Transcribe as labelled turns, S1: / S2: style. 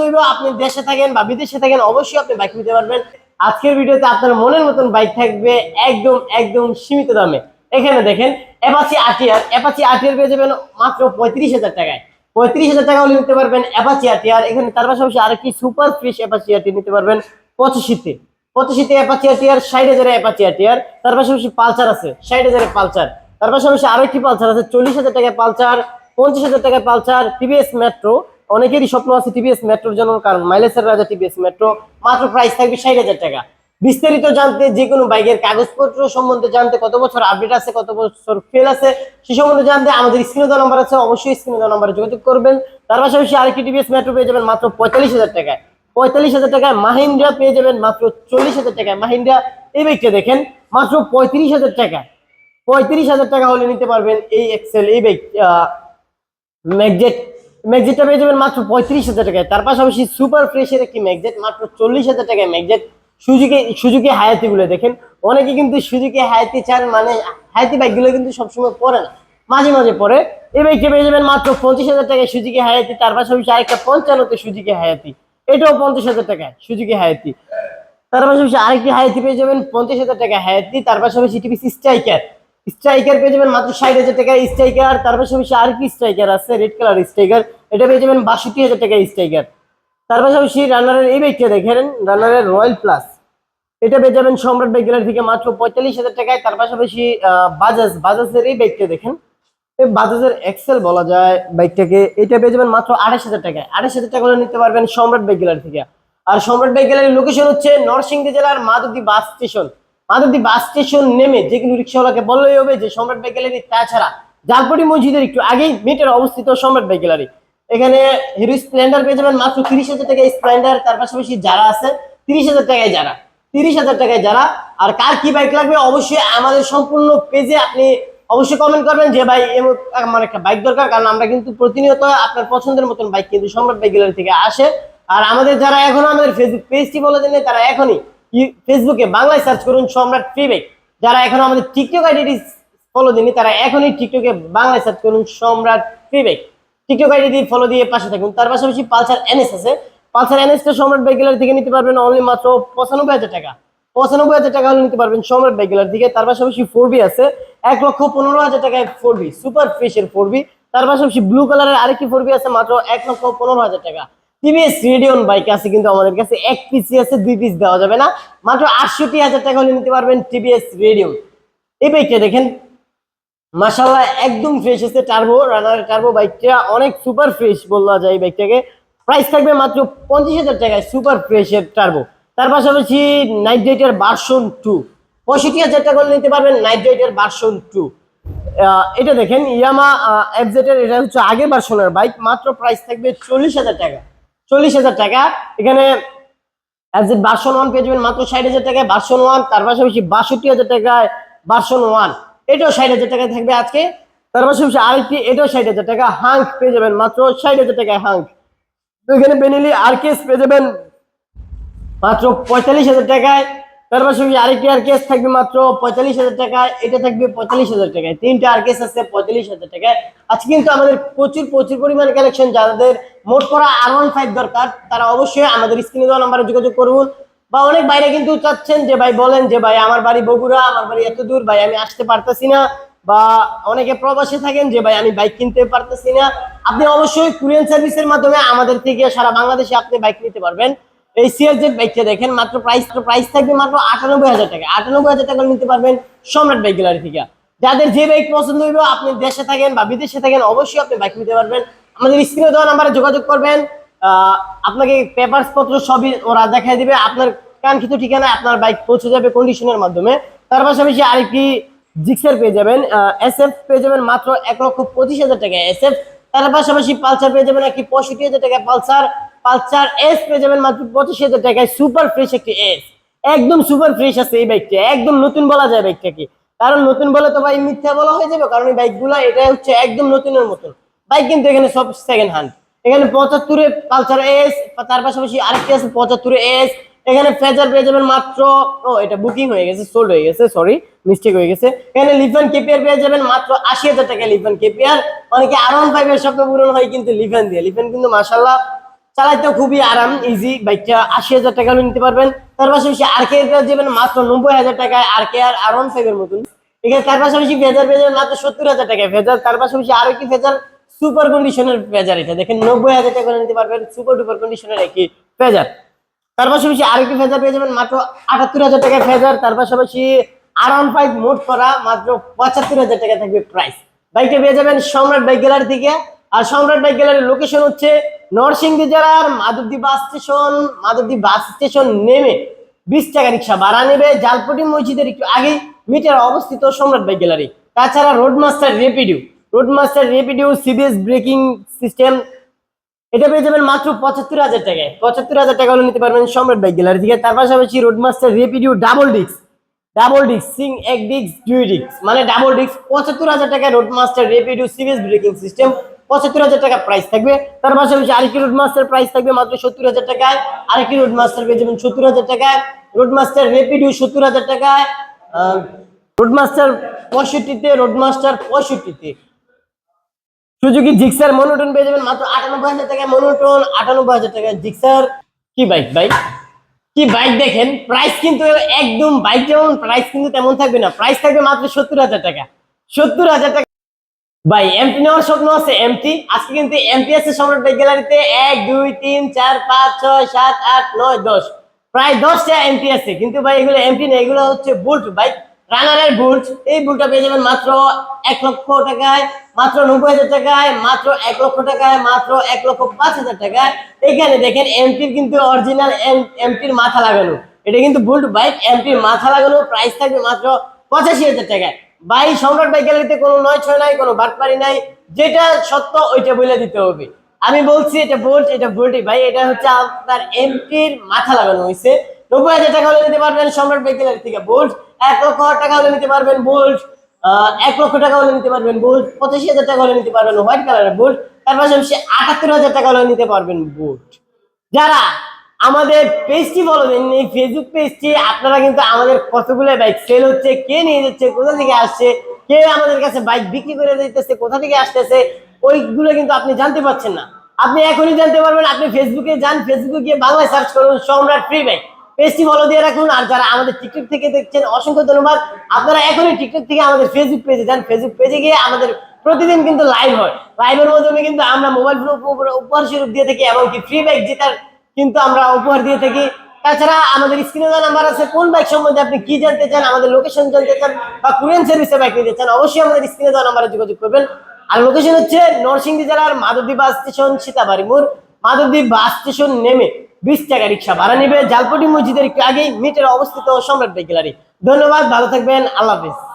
S1: বন্ধুরা আপনি দেশে থাকেন বা বিদেশে থাকেন অবশ্যই আপনি বাইক নিতে পারবেন আজকের ভিডিওতে আপনার মনের মতন বাইক থাকবে একদম একদম সীমিত দামে এখানে দেখেন অ্যাপাচি আটিয়ার অ্যাপাচি আটিয়ার পেয়ে যাবেন মাত্র পঁয়ত্রিশ হাজার টাকায় পঁয়ত্রিশ হাজার টাকা হলে নিতে পারবেন অ্যাপাচি আটিয়ার এখানে তার পাশাপাশি আরেকটি সুপার ফ্রিশ অ্যাপাচি আটি নিতে পারবেন পঁচিশিতে পঁচিশিতে অ্যাপাচি আটিয়ার ষাট হাজারে অ্যাপাচি আটিয়ার তার পাশাপাশি পালচার আছে ষাট হাজারে পালচার তার পাশাপাশি আরেকটি পালচার আছে চল্লিশ হাজার টাকায় পালচার পঞ্চাশ হাজার টাকায় পালচার টিভিএস মেট্রো অনেকেরই স্বপ্ন আছে টিভিএস মেট্রোর জন্য কারণ মাইলেজের রাজা টিভিএস মেট্রো মাত্র প্রাইস থাকবে ষাট হাজার টাকা বিস্তারিত জানতে যে কোনো বাইকের কাগজপত্র সম্বন্ধে জানতে কত বছর আপডেট আছে কত বছর ফেল আছে সে সম্বন্ধে জানতে আমাদের স্ক্রিনে দেওয়া নাম্বার আছে অবশ্যই স্ক্রিনে দেওয়া নাম্বারে যোগাযোগ করবেন তার পাশাপাশি আরেকটি টিভিএস মেট্রো পেয়ে যাবেন মাত্র পঁয়তাল্লিশ হাজার টাকায় পঁয়তাল্লিশ হাজার টাকায় মাহিন্দ্রা পেয়ে যাবেন মাত্র চল্লিশ হাজার টাকায় মাহিন্দ্রা এই বাইকটা দেখেন মাত্র পঁয়ত্রিশ হাজার টাকা পঁয়ত্রিশ হাজার টাকা হলে নিতে পারবেন এই এক্সেল এই বাইক ম্যাগজেট ম্যাগজেটটা পেয়ে যাবেন মাত্র পঁয়ত্রিশ হাজার টাকায় তার পাশাপাশি সুপার ফ্রেশের একটি ম্যাগজেট মাত্র চল্লিশ হাজার টাকায় ম্যাগজেট সুজুকি সুজুকি হায়াতিগুলো দেখেন অনেকে কিন্তু সুজুকি হায়াতি চান মানে হায়াতি বাইকগুলো কিন্তু সবসময় পরে না মাঝে মাঝে পরে এই বাইকটা পেয়ে যাবেন মাত্র পঁচিশ হাজার টাকায় সুজুকি হায়াতি তার পাশাপাশি আরেকটা পঞ্চান্নতে সুজুকি হায়াতি এটাও পঞ্চাশ হাজার টাকায় সুজুকি হায়াতি তার পাশাপাশি আরেকটি হায়াতি পেয়ে যাবেন পঞ্চাশ হাজার টাকা হায়াতি তার পাশাপাশি টিভি স্ট্রাইকার স্ট্রাইকার পেয়ে যাবেন মাত্র ষাট হাজার টাকা স্ট্রাইকার তার পাশাপাশি আর কি স্ট্রাইকার আছে রেড কালার স্ট্রাইকার এটা পেয়ে যাবেন বাষট্টি হাজার টাকা স্ট্রাইকার তার পাশাপাশি রানারের এই বাইকটা দেখেন রানারের রয়্যাল প্লাস এটা পেয়ে যাবেন সম্রাট বাইক গ্যালারি থেকে মাত্র পঁয়তাল্লিশ হাজার টাকায় তার পাশাপাশি বাজাজ বাজাজের এই বাইকটা দেখেন এই বাজাজের এক্সেল বলা যায় বাইকটাকে এটা পেয়ে যাবেন মাত্র আড়াইশ হাজার টাকায় আড়াইশ হাজার টাকা নিতে পারবেন সম্রাট বাইক গ্যালারি থেকে আর সম্রাট বাইক গ্যালারির লোকেশন হচ্ছে নরসিংদী জেলার মাদুদি বাস স্টেশন মাদারদি বাস স্টেশন নেমে যে কোনো রিক্সাওয়ালাকে বললেই হবে যে সম্রাট ভাই গ্যালারি তাছাড়া জালপুরি মসজিদের একটু আগেই মেটের অবস্থিত সম্রাট ভাই গ্যালারি এখানে হিরো স্প্লেন্ডার পেয়ে যাবেন মাত্র তিরিশ হাজার টাকায় স্প্লেন্ডার তার পাশাপাশি যারা আছে তিরিশ হাজার টাকায় যারা তিরিশ হাজার টাকায় যারা আর কার কি বাইক লাগবে অবশ্যই আমাদের সম্পূর্ণ পেজে আপনি অবশ্যই কমেন্ট করবেন যে ভাই আমার একটা বাইক দরকার কারণ আমরা কিন্তু প্রতিনিয়ত আপনার পছন্দের মতন বাইক কিন্তু সম্রাট বাইক গ্যালারি থেকে আসে আর আমাদের যারা এখনো আমাদের ফেসবুক পেজটি বলে দেন তারা এখনই ফেসবুকে বাংলায় সার্চ করুন সম্রাট প্রিবেক যারা এখন আমাদের টিকটক আইডিটি ফলো দিনি তারা এখনই টিকটকে বাংলায় সার্চ করুন সম্রাট প্রিবেক টিকটক আইডিটি ফলো দিয়ে পাশে থাকুন তার পাশাপাশি পালসার এনএস আছে পালসার এনএসটা সম্রাট বাইক গ্যালারি থেকে নিতে পারবেন অনলি মাত্র পঁচানব্বই হাজার টাকা পঁচানব্বই হাজার টাকা হলে নিতে পারবেন সম্রাট বাইক গ্যালারি থেকে তার পাশাপাশি ফোর বি আছে এক লক্ষ পনেরো হাজার টাকায় ফোর বি সুপার ফ্রেশের ফোর বি তার পাশাপাশি ব্লু কালারের আরেকটি ফোর বি আছে মাত্র এক লক্ষ পনেরো হাজার টাকা টিভিএস বাইক আছে কিন্তু আমাদের কাছে এক পিসি আছে দুই দেওয়া যাবে না মাত্র আটষট্টি হাজার টাকা নিতে পারবেন টিভিএস এই বাইকটা দেখেন একদম ফ্রেশ আছে রানার বাইকটা অনেক সুপার ফ্রেশ বলা যায় বাইকটাকে প্রাইস থাকবে মাত্র পঞ্চাশ হাজার টাকায় সুপার ফ্রেশের তার পাশাপাশি নাইট টু পঁয়ষট্টি হাজার টাকা নিতে পারবেন নাইট টু এটা দেখেন ইয়ামা এটা হচ্ছে আগের ভার্সনের বাইক মাত্র প্রাইস থাকবে চল্লিশ হাজার টাকা চল্লিশ হাজার টাকা এখানে অ্যাজ এ ওয়ান পেয়ে যাবেন মাত্র ষাট হাজার টাকায় বাসন ওয়ান তার পাশাপাশি বাষট্টি হাজার টাকায় বাসন ওয়ান এটাও ষাট হাজার টাকায় থাকবে আজকে তার পাশাপাশি আরেকটি এটাও ষাট হাজার টাকা হাঙ্ক পেয়ে যাবেন মাত্র ষাট হাজার টাকায় হাঙ্ক এখানে বেনিলি কেস পেয়ে যাবেন মাত্র পঁয়তাল্লিশ হাজার টাকায় তার পাশাপাশি আরেকটি আর কেস থাকবে মাত্র পঁয়তাল্লিশ হাজার টাকায় এটা থাকবে পঁয়তাল্লিশ হাজার টাকায় তিনটা আর কেস আছে পঁয়তাল্লিশ হাজার টাকায় আজকে কিন্তু আমাদের প্রচুর প্রচুর পরিমাণ কালেকশন যাদের মোট করা আর ওয়ান ফাইভ দরকার তারা অবশ্যই আমাদের স্ক্রিনে দেওয়া নাম্বারে যোগাযোগ করুন বা অনেক বাইরে কিন্তু চাচ্ছেন যে ভাই বলেন যে ভাই আমার বাড়ি বগুড়া আমার বাড়ি এত দূর ভাই আমি আসতে পারতেছি না বা অনেকে প্রবাসী থাকেন যে ভাই আমি বাইক কিনতে পারতেছি না আপনি অবশ্যই কুরিয়ান সার্ভিসের মাধ্যমে আমাদের থেকে সারা বাংলাদেশে আপনি বাইক নিতে পারবেন এই সিআরজেড বাইকটা দেখেন মাত্র প্রাইস প্রাইস থাকবে মাত্র আটানব্বই হাজার টাকা আটানব্বই হাজার টাকা নিতে পারবেন সম্রাট বাইক গ্যালারি থেকে যাদের যে বাইক পছন্দ হইব আপনি দেশে থাকেন বা বিদেশে থাকেন অবশ্যই আপনি বাইক নিতে পারবেন আমাদের স্ক্রিনে দেওয়া নাম্বারে যোগাযোগ করবেন আপনাকে পেপারস পত্র সবই ওরা দেখায় দিবে আপনার কাঙ্ক্ষিত ঠিকানায় আপনার বাইক পৌঁছে যাবে কন্ডিশনের মাধ্যমে তার পাশাপাশি আরেকটি জিক্সার পেয়ে যাবেন এস এফ পেয়ে যাবেন মাত্র এক লক্ষ পঁচিশ হাজার টাকা এস এফ তার পাশাপাশি পালসার পেয়ে যাবেন একটি পঁয়ষট্টি হাজার টাকা পালসার পালসার এস পেয়ে যাবেন মাত্র পঁচিশ হাজার টাকায় সুপার ফ্রেশ একটি এস একদম সুপার ফ্রেশ আছে এই বাইকটা একদম নতুন বলা যায় বাইকটাকে কারণ নতুন বলে তো ভাই মিথ্যা বলা হয়ে যাবে কারণ এই বাইকগুলো এটা হচ্ছে একদম নতুনের মতন বাইক কিন্তু এখানে সব সেকেন্ড হ্যান্ড এখানে পঁচাত্তরে পালসার এস তার পাশাপাশি আরেকটি আছে পঁচাত্তরে এস এখানে ফেজার পেয়ে যাবেন মাত্র ও এটা বুকিং হয়ে গেছে সোল্ড হয়ে গেছে সরি মিস্টেক হয়ে গেছে এখানে লিফান কেপিয়ার পেয়ে যাবেন মাত্র আশি হাজার টাকা লিফান কেপিয়ার অনেকে আর ওয়ান ফাইভের স্বপ্ন পূরণ হয় কিন্তু লিফান দিয়ে লিফান কিন্তু মাসাল্লাহ চালাইতে খুবই আরাম ইজি বাইকটা আশি হাজার টাকা নিতে পারবেন তার পাশাপাশি আর কে যাবেন মাত্র নব্বই হাজার টাকায় আর কে আর আর ওয়ান ফাইভের মতন এখানে তার পাশাপাশি ফেজার ফেজার মাত্র সত্তর হাজার টাকায় ফেজার তার পাশাপাশি আর একটি ফেজার সুপার কন্ডিশনের ফেজার এটা দেখেন নব্বই হাজার টাকা নিতে পারবেন সুপার ডুপার কন্ডিশনের একটি ফেজার তার পাশাপাশি আর একটি ফেজার পেয়ে যাবেন মাত্র আটাত্তর হাজার টাকায় ফেজার তার পাশাপাশি আর ওয়ান ফাইভ মোট করা মাত্র পঁচাত্তর হাজার টাকা থাকবে প্রাইস বাইকটা পেয়ে যাবেন সম্রাট বাইক গ্যালারি থেকে আর সম্রাট বাইক গ্যালারির লোকেশন হচ্ছে নরসিংদী জেলার Madhabdi bus station Madhabdi bus station নেমে বিশ টাকা রিক্সা ভাড়া নেবে জালপটি মসজিদের একটু আগে মিটার অবস্থিত সম্রাট ভাই গ্যালারি তাছাড়া Roadmaster Rapido Roadmaster Rapido CBS braking system এটা পেয়ে যাবেন মাত্র পঁচাত্তর হাজার টাকায় পঁচাত্তর হাজার টাকা নিতে পারবেন সম্রাট ভাই গ্যালারি থেকে তার পাশাপাশি Roadmaster Rapido double disc double disc সিং এক ডিস্ক দুই ডিস্ক মানে ডাবল ডিস্ক পঁচাত্তর হাজার টাকায় Roadmaster Rapido CBS braking system পঁচাত্তর হাজার টাকা প্রাইস থাকবে তার পাশাপাশি আরেকটি রোড মাস্টার প্রাইস থাকবে মাত্র সত্তর হাজার টাকায় আরেকটি রোড মাস্টার পেয়ে যাবেন সত্তর হাজার টাকায় রোড মাস্টার রেপিডিও সত্তর হাজার টাকায় রোড মাস্টার পঁয়ষট্টিতে রোড মাস্টার পঁয়ষট্টিতে সুযোগী জিক্সার মনোটন পেয়ে যাবেন মাত্র আটানব্বই হাজার টাকায় মনোটন আটানব্বই হাজার টাকায় জিক্সার কি বাইক বাইক কি বাইক দেখেন প্রাইস কিন্তু একদম বাইক যেমন প্রাইস কিন্তু তেমন থাকবে না প্রাইস থাকবে মাত্র সত্তর হাজার টাকা সত্তর হাজার টাকা ভাই এমপি নেওয়ার স্বপ্ন আছে এমপি আজকে কিন্তু এমটি আছে সম্রাট গ্যালারিতে এক দুই তিন চার পাঁচ ছয় সাত আট নয় দশ প্রায় দশটা এমপি আছে কিন্তু ভাই এগুলো এমপি নেই এগুলো হচ্ছে বুল্ট ভাই রানারের বুল্ট এই বুলটা পেয়ে যাবেন মাত্র এক লক্ষ টাকায় মাত্র নব্বই হাজার টাকায় মাত্র এক লক্ষ টাকায় মাত্র এক লক্ষ পাঁচ হাজার টাকায় এখানে দেখেন এমপির কিন্তু অরিজিনাল এমপির মাথা লাগানো এটা কিন্তু বুল্ট বাইক এমপির মাথা লাগানো প্রাইস থাকবে মাত্র পঁচাশি হাজার টাকায় ভাই সম্রাট ভাই গ্যালারিতে কোনো নয় ছয় নাই কোনো বাটপারি নাই যেটা সত্য ওইটা বলে দিতে হবে আমি বলছি এটা বোল্ট এটা ভোল্টই ভাই এটা হচ্ছে আপনার এমপির মাথা লাগানো হয়েছে নব্বই হাজার টাকা হলে নিতে পারবেন সম্রাট ভাই গ্যালারি থেকে বোল্ট এক লক্ষ টাকা হলে নিতে পারবেন বোল্ট এক লক্ষ টাকা হলে নিতে পারবেন বোল্ট পঁচাশি হাজার টাকা হলে নিতে পারবেন হোয়াইট কালারের বোল্ট তার পাশাপাশি আটাত্তর হাজার টাকা হলে নিতে পারবেন বোল্ট যারা আমাদের পেজটি ফলো দেন এই ফেসবুক পেজটি আপনারা কিন্তু আমাদের কতগুলো বাইক সেল হচ্ছে কে নিয়ে যাচ্ছে কোথা থেকে আসছে কে আমাদের কাছে বাইক বিক্রি করে দিতেছে কোথা থেকে আসতেছে ওইগুলো কিন্তু আপনি জানতে পারছেন না আপনি এখনই জানতে পারবেন আপনি ফেসবুকে যান ফেসবুকে গিয়ে বাংলায় সার্চ করুন সম্রাট ফ্রি বাইক পেজটি ফলো দিয়ে রাখুন আর যারা আমাদের টিকটক থেকে দেখছেন অসংখ্য ধন্যবাদ আপনারা এখনই টিকটক থেকে আমাদের ফেসবুক পেজে যান ফেসবুক পেজে গিয়ে আমাদের প্রতিদিন কিন্তু লাইভ হয় লাইভের মাধ্যমে কিন্তু আমরা মোবাইল উপহার স্বরূপ দিয়ে থাকি এমনকি ফ্রি বাইক জেতার কিন্তু আমরা উপহার দিয়ে থাকি তাছাড়া আমাদের স্ক্রিনে যা নাম্বার আছে কোন বাইক সম্বন্ধে আপনি কি জানতে চান আমাদের লোকেশন জানতে চান বা কুরিয়ান সার্ভিসে বাইক নিতে চান অবশ্যই আমাদের স্ক্রিনে যা নাম্বারে যোগাযোগ করবেন আর লোকেশন হচ্ছে নরসিংদী জেলার মাধবদী বাস স্টেশন সীতাবাড়ি মোড় মাধবদী বাস স্টেশন নেমে বিশ টাকা রিক্সা ভাড়া নেবে জালপটি মসজিদের একটু আগেই মিটের অবস্থিত সম্রাট গ্যালারি ধন্যবাদ ভালো থাকবেন আল্লাহ হাফিজ